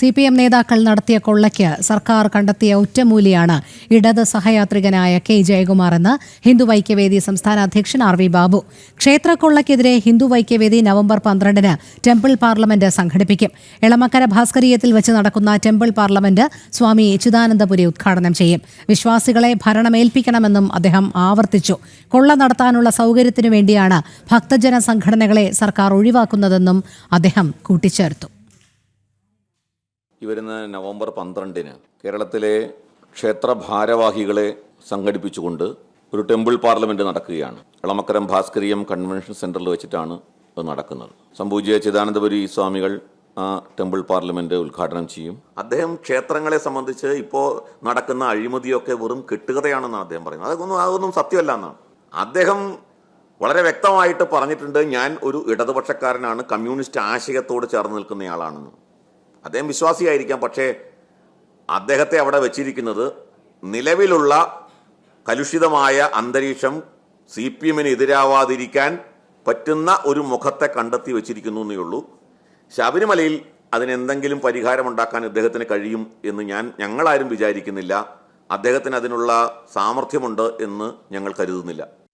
C P M നേതാക്കൾ നടത്തിയ കൊള്ളയ്ക്ക് സർക്കാർ കണ്ടെത്തിയ ഒറ്റമൂലിയാണ് ഇടത് സഹയാത്രികനായ കെ ജയകുമാർ എന്ന് ഹിന്ദു ഐക്യവേദി സംസ്ഥാന അധ്യക്ഷൻ ആർ വി ബാബു. ക്ഷേത്രക്കൊള്ളയ്ക്കെതിരെ ഹിന്ദു ഐക്യവേദി നവംബർ പന്ത്രണ്ടിന് ടെമ്പിൾ പാർലമെന്റ് സംഘടിപ്പിക്കും. എളമക്കര ഭാസ്കരീയത്തിൽ വെച്ച് നടക്കുന്ന ടെമ്പിൾ പാർലമെന്റ് സ്വാമി ചിദാനന്ദപുരി ഉദ്ഘാടനം ചെയ്യും. വിശ്വാസികളെ ഭരണമേൽപ്പിക്കണമെന്നും അദ്ദേഹം ആവർത്തിച്ചു. കൊള്ള നടത്താനുള്ള സൗകര്യത്തിനു വേണ്ടിയാണ് ഭക്തജന സംഘടനകളെ സർക്കാർ ഒഴിവാക്കുന്നതെന്നും അദ്ദേഹം കൂട്ടിച്ചേർത്തു. ഈ വരുന്ന നവംബർ പന്ത്രണ്ടിന് കേരളത്തിലെ ക്ഷേത്ര ഭാരവാഹികളെ സംഘടിപ്പിച്ചുകൊണ്ട് ഒരു ടെമ്പിൾ പാർലമെന്റ് നടക്കുകയാണ്. എളമക്കരം ഭാസ്കരീയം കൺവെൻഷൻ സെന്ററിൽ വെച്ചിട്ടാണ് അത് നടക്കുന്നത്. സംപൂജ്യ ചിദാനന്ദപുരി സ്വാമികൾ ആ ടെമ്പിൾ പാർലമെന്റ് ഉദ്ഘാടനം ചെയ്യും. അദ്ദേഹം ക്ഷേത്രങ്ങളെ സംബന്ധിച്ച് ഇപ്പോൾ നടക്കുന്ന അഴിമതിയൊക്കെ വെറും കെട്ടുകഥയാണെന്നാണ് അദ്ദേഹം പറയുന്നത്. അതൊന്നും അതൊന്നും സത്യമല്ല എന്നാണ്. അദ്ദേഹം വളരെ വ്യക്തമായിട്ട് പറഞ്ഞിട്ടുണ്ട് ഞാൻ ഒരു ഇടതുപക്ഷക്കാരനാണ് കമ്മ്യൂണിസ്റ്റ് ആശയത്തോട് ചേർന്ന് നിൽക്കുന്നയാളാണെന്ന്. അദ്ദേഹം വിശ്വാസിയായിരിക്കാം പക്ഷേ അദ്ദേഹത്തെ അവിടെ വെച്ചിരിക്കുന്നത് നിലവിലുള്ള കലുഷിതമായ അന്തരീക്ഷം സി പി എമ്മിന് എതിരാവാതിരിക്കാൻ പറ്റുന്ന ഒരു മുഖത്തെ കണ്ടെത്തി വെച്ചിരിക്കുന്നു എന്നേ ഉള്ളൂ. ശബരിമലയിൽ അതിനെന്തെങ്കിലും പരിഹാരമുണ്ടാക്കാൻ അദ്ദേഹത്തിന് കഴിയും എന്ന് ഞാൻ ഞങ്ങളാരും വിചാരിക്കുന്നില്ല. അദ്ദേഹത്തിന് അതിനുള്ള സാമർഥ്യമുണ്ട് എന്ന് ഞങ്ങൾ കരുതുന്നില്ല.